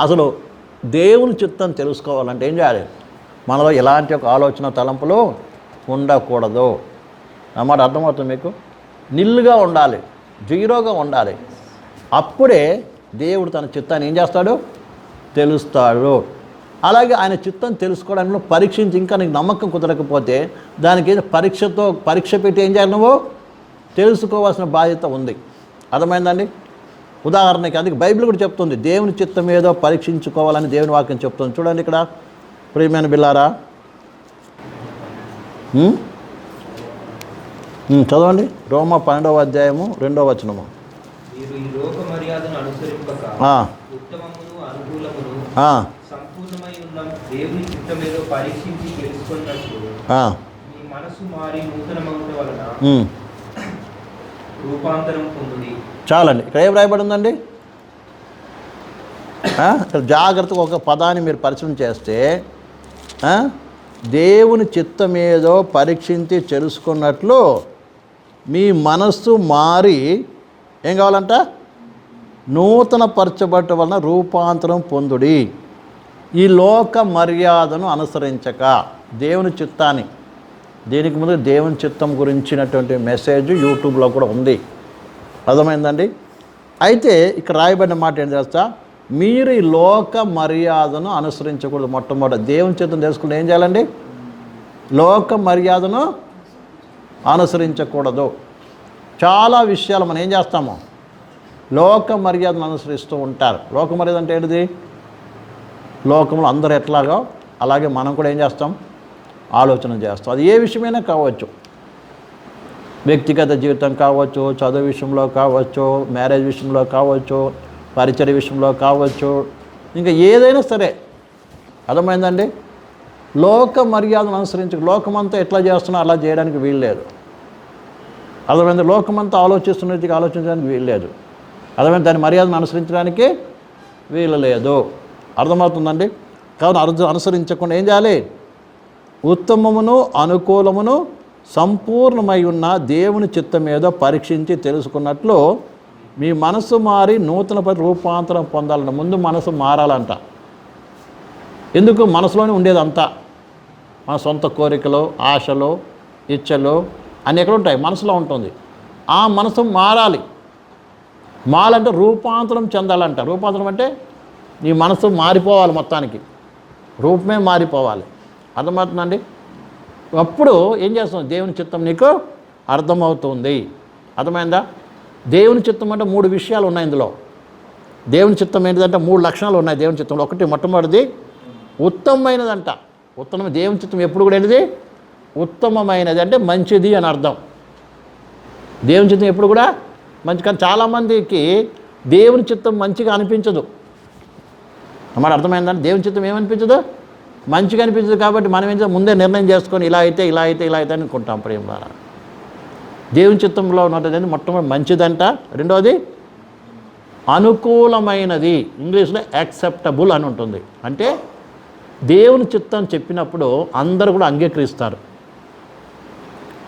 అసలు దేవుని చిత్తం తెలుసుకోవాలంటే ఏం చేయాలి? మనలో ఎలాంటి ఒక ఆలోచన తలంపులు ఉండకూడదు. అన్నమాట అర్థమవుతుంది మీకు? నిల్లుగా ఉండాలి జీరోగా ఉండాలి. అప్పుడే దేవుడు తన చిత్తాన్ని ఏం చేస్తాడు? తెలుస్తాడు. అలాగే ఆయన చిత్తం తెలుసుకోవడానికి పరీక్షించి ఇంకా నీకు నమ్మకం కుదరకపోతే దానికి పరీక్షతో పరీక్ష పెట్టి ఏం చేయాలి నువ్వు? తెలుసుకోవాల్సిన బాధ్యత ఉంది. అర్థమైందండి ఉదాహరణకి అందుకే బైబిల్ కూడా చెప్తుంది దేవుని చిత్తం ఏదో పరీక్షించుకోవాలని దేవుని వాక్యం చెప్తుంది. చూడండి ఇక్కడ ప్రియమైన బిల్లారా చదవండి. రోమ పన్నెండవ అధ్యాయము రెండవ వచనము. పరీక్షించి తెలుసుకున్నట్లు ఆ, మీ మనసు మారి నూతన మగుట వలన ఉం. రూపాంతరం పొందుది చాలండి. ఇక్కడ ఏం రాయబడి ఉందండి? ఇక్కడ జాగ్రత్తగా ఒక పదాన్ని మీరు పరిచయం చేస్తే దేవుని చిత్తం ఏదో పరీక్షించి తెలుసుకున్నట్లు మీ మనస్సు మారి ఏం కావాలంట? నూతన పరచబట్ట వలన రూపాంతరం పొందుడి. ఈ లోక మర్యాదను అనుసరించక దేవుని చిత్తాన్ని. దీనికి ముందు దేవుని చిత్తం గురించినటువంటి మెసేజ్ యూట్యూబ్లో కూడా ఉంది. అర్థమైందండి? అయితే ఇక్కడ రాయబడిన మాట ఏం చేస్తా మీరు ఈ లోక మర్యాదను అనుసరించకూడదు మొట్టమొదటి. దేవుని చిత్తం తెలుసుకుంటే ఏం చేయాలండి? లోక మర్యాదను అనుసరించకూడదు. చాలా విషయాలు మనం ఏం చేస్తాము? లోక మర్యాదను అనుసరిస్తూ ఉంటారు. లోక మర్యాద అంటే ఏంటిది? లోకంలో అందరూ ఎట్లాగో అలాగే మనం కూడా ఏం చేస్తాం? ఆలోచన చేస్తాం అది ఏ విషయమైనా కావచ్చు. వ్యక్తిగత జీవితం కావచ్చు చదువు విషయంలో కావచ్చు మ్యారేజ్ విషయంలో కావచ్చు పరిచయ విషయంలో కావచ్చు ఇంకా ఏదైనా సరే. అర్థమైందండి? లోక మర్యాదను అనుసరించి లోకమంతా ఎట్లా చేస్తున్నా అలా చేయడానికి వీల్లేదు అర్థమైంది? లోకమంతా ఆలోచిస్తున్నది ఆలోచించడానికి వీల్లేదు అర్థమైంది? దాని మర్యాదను అనుసరించడానికి వీలు లేదు. అర్థమవుతుందండి? కావున అర్థం అనుసరించకుండా ఏం చేయాలి? ఉత్తమమును అనుకూలమును సంపూర్ణమై ఉన్న దేవుని చిత్తం ఏదో పరీక్షించి తెలుసుకున్నట్లు మీ మనసు మారి నూతన రూపాంతరం పొందాలంట ముందు మనసు మారాలంట. ఎందుకు? మనసులోనే ఉండేదంతా. మన సొంత కోరికలు ఆశలు ఇచ్చలు అన్నీ ఎక్కడ ఉంటాయి? మనసులో ఉంటుంది. ఆ మనసు మారాలి. మాలంటే రూపాంతరం చెందాలంట. రూపాంతరం అంటే నీ మనసు మారిపోవాలి మొత్తానికి. రూపమే మారిపోవాలి. అర్థమవుతుందండి? అప్పుడు ఏం చేస్తాం? దేవుని చిత్తం నీకు అర్థమవుతుంది. అర్థమైందా? దేవుని చిత్తం అంటే మూడు విషయాలు ఉన్నాయి ఇందులో. దేవుని చిత్తం ఏంటిదంటే మూడు లక్షణాలు ఉన్నాయి దేవుని చిత్తంలో. ఒకటి మొట్టమొదటిది ఉత్తమమైనదంట. ఉత్తమ దేవుని చిత్తం ఎప్పుడు కూడా ఏంటిది? ఉత్తమమైనది అంటే మంచిది అని అర్థం. దేవుని చిత్తం ఎప్పుడు కూడా మంచి కానీ చాలామందికి దేవుని చిత్తం మంచిగా అనిపించదు. అన్నమాట అర్థమైందంటే దేవుని చిత్తం ఏమనిపించదు? మంచిగా అనిపించదు కాబట్టి మనం ఏం ముందే నిర్ణయం చేసుకొని ఇలా అయితే ఇలా అయితే ఇలా అయితే అనుకుంటాం ప్రేమ ద్వారా. దేవుని చిత్తంలో ఉన్నది మొట్టమొదటి మంచిదంట. రెండోది అనుకూలమైనది. ఇంగ్లీష్లో యాక్సెప్టబుల్ అని ఉంటుంది. అంటే దేవుని చిత్తం చెప్పినప్పుడు అందరూ కూడా అంగీకరిస్తారు.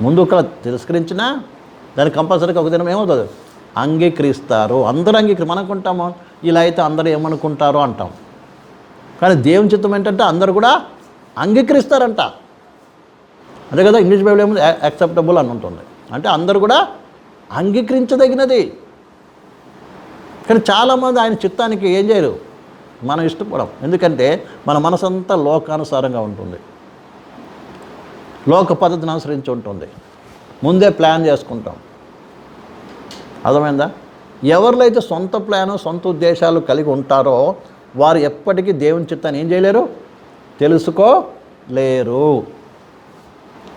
ముందు ఒక తిరస్కరించినా దానికి కంపల్సరీగా ఒక దినం ఏమవుతుంది? అంగీకరిస్తారు. అందరూ అంగీకరి మనకుంటాము. అనుకుంటాము ఇలా అయితే అందరూ ఏమనుకుంటారో అంటాం. కానీ దేవుని చిత్తం ఏంటంటే అందరూ కూడా అంగీకరిస్తారంట. అదే కదా ఇంగ్లీష్ బైబిల్ ఏమో యాక్సెప్టబుల్ అని ఉంటుంది. అంటే అందరు కూడా అంగీకరించదగినది. కానీ చాలామంది ఆయన చిత్తానికి ఏం చేయరు? మనం ఇష్టపడం ఎందుకంటే మన మనసంతా లోకానుసారంగా ఉంటుంది. లోక పద్ధతిని అనుసరించి ఉంటుంది. ముందే ప్లాన్ చేసుకుంటాం. అర్థమైందా? ఎవరిలో అయితే సొంత ప్లాను సొంత ఉద్దేశాలు కలిగి ఉంటారో వారు ఎప్పటికీ దేవుని చిత్తాన్ని ఏం చేయలేరు? తెలుసుకోలేరు.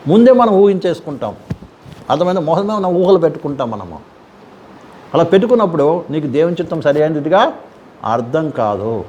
ముందే మనం ఊహించేసుకుంటాం. అర్థమైంది? మొహమే మనం ఊహలు పెట్టుకుంటాం మనము. అలా పెట్టుకున్నప్పుడు నీకు దేవుని చిత్తం సరైనదిగా అర్థం కాదు.